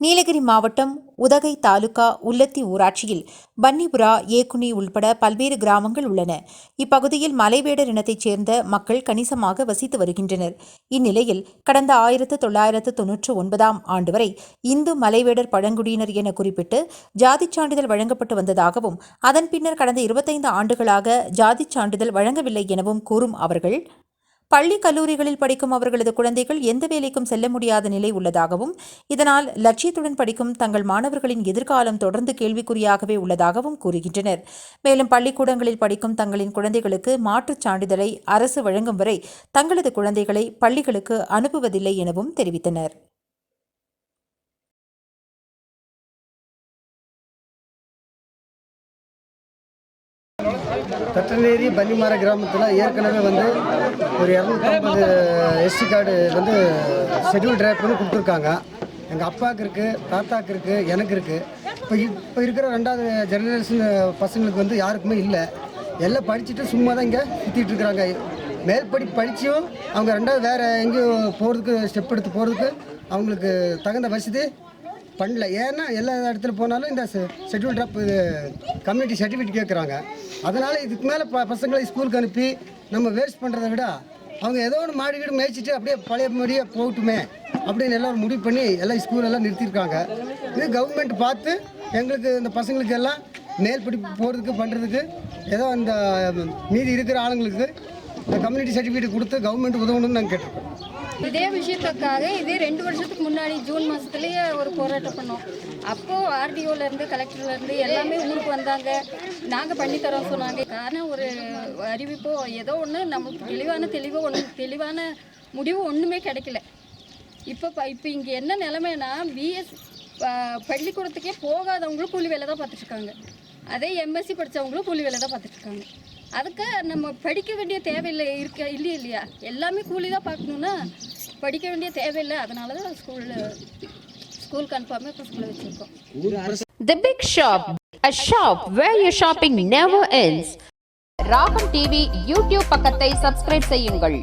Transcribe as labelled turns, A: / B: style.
A: நீலகிரி மாவட்டம் உதகை தாலுகா உள்ளத்தி ஊராட்சியில் பன்னிபுரா ஏக்குனி உள்பட பல்வேறு கிராமங்கள் உள்ளன. இப்பகுதியில் மலைவேடர் இனத்தைச் சேர்ந்த மக்கள் கணிசமாக வசித்து வருகின்றனர். இந்நிலையில் கடந்த ஆயிரத்து தொள்ளாயிரத்து தொன்னூற்று ஒன்பதாம் ஆண்டு வரை இந்து மலைவேடர் பழங்குடியினர் என குறிப்பிட்டு ஜாதிச் சான்றிதழ் வழங்கப்பட்டு வந்ததாகவும் அதன் பின்னர் கடந்த இருபத்தைந்து ஆண்டுகளாக ஜாதிச் சான்றிதழ் வழங்கவில்லை எனவும் கூறும் அவர்கள் பள்ளி கல்லூரிகளில் படிக்கும் அவர்களது குழந்தைகள் எந்த வேலைக்கும் செல்ல முடியாத நிலை உள்ளதாகவும் இதனால் லட்சியத்துடன் படிக்கும் தங்கள் மாணவர்களின் எதிர்காலம் தொடர்ந்து கேள்விக்குறியாகவே உள்ளதாகவும் கூறுகின்றனர். மேலும் பள்ளிக்கூடங்களில் படிக்கும் தங்களின் குழந்தைகளுக்கு மாற்றுச் சான்றிதழை அரசு வழங்கும் வரை தங்களது குழந்தைகளை பள்ளிகளுக்கு அனுப்புவதில்லை எனவும் தெரிவித்தனர்.
B: தட்டநேரி பன்னிமர கிராமத்தில் ஏற்கனவே வந்து ஒரு இரநூத்தம்பது எஸ்டி கார்டு வந்து ஷெட்யூல் டிரைப்னு கொடுத்துருக்காங்க. எங்கள் அப்பாவுக்கு இருக்குது தாத்தாக்கு இருக்குது எனக்கு இருக்குது இப்போ இப்போ இருக்கிற ரெண்டாவது ஜெனரேஷன் பசங்களுக்கு வந்து யாருக்குமே இல்லை. எல்லாம் படிச்சுட்டு சும்மா தான் இங்கே சுற்றிட்டு இருக்கிறாங்க. மேற்படி படித்தும் அவங்க ரெண்டாவது வேறு எங்கேயும் போகிறதுக்கு ஸ்டெப் எடுத்து போகிறதுக்கு அவங்களுக்கு தகுந்த வசதி பண்ணல. ஏன்னா எல்லா இடத்துல போனாலும் இந்த ஷெட்யூல் ட்ராப் இது கம்யூனிட்டி சர்டிஃபிகேட் கேட்குறாங்க அதனால் இதுக்கு மேலே ப பசங்களை ஸ்கூலுக்கு அனுப்பி நம்ம வேஸ்ட் பண்ணுறதை விட அவங்க ஏதோ ஒன்று மாடி வீடு மேய்ச்சிட்டு அப்படியே பழைய மாதிரியே போகட்டுமே அப்படின்னு எல்லோரும் முடிவு பண்ணி எல்லாம் ஸ்கூலெல்லாம் நிறுத்தியிருக்காங்க இது கவர்மெண்ட் பார்த்து எங்களுக்கு இந்த பசங்களுக்கு எல்லாம் மேல் படிப்பு போகிறதுக்கு பண்ணுறதுக்கு ஏதோ அந்த மீதி இருக்கிற ஆளுங்களுக்கு இந்த கம்யூனிட்டி சர்டிஃபிகேட் கொடுத்து கவர்மெண்ட் உதவணும்னு நாங்கள் கேட்டிருக்கோம்
C: இதே விஷயத்துக்காக இதே ரெண்டு வருஷத்துக்கு முன்னாடி ஜூன் மாதத்துலேயே ஒரு போராட்டம் பண்ணோம். அப்போது ஆர்டிஓலேருந்து கலெக்டர்லேருந்து எல்லாமே ஊருக்கு வந்தாங்க. நாங்கள் பண்ணித்தரோம் சொன்னாங்க. காரணம் ஒரு அறிவிப்போ ஏதோ ஒன்று நமக்கு தெளிவான தெளிவோ ஒன்று தெளிவான முடிவு ஒன்றுமே கிடைக்கல. இப்போ ப இப்போ இங்கே என்ன நிலமைனா பிஎஸ் பள்ளிக்கூடத்துக்கே போகாதவங்களும் கூலி வேலை தான் பார்த்துட்ருக்காங்க அதே எம்எஸ்சி படித்தவங்களும் கூலி வேலை தான் பார்த்துட்ருக்காங்க அதுக்கு நம்ம படிக்க வேண்டிய தேவையில்லை இருக்க இல்லையா இல்லையா? எல்லாமே கூலி தான் பார்க்கணுன்னா படிக்க வேண்டிய தேவையில்லை. அதனால தான் ஸ்கூலில் ஸ்கூல் கன்ஃபார்மே இப்போ ஸ்கூலில் வச்சுருக்கோம்.
D: The Big Shop, a shop where your shopping never ends. Raagam TV YouTube பக்கத்தை சப்ஸ்கிரைப் செய்யுங்கள்.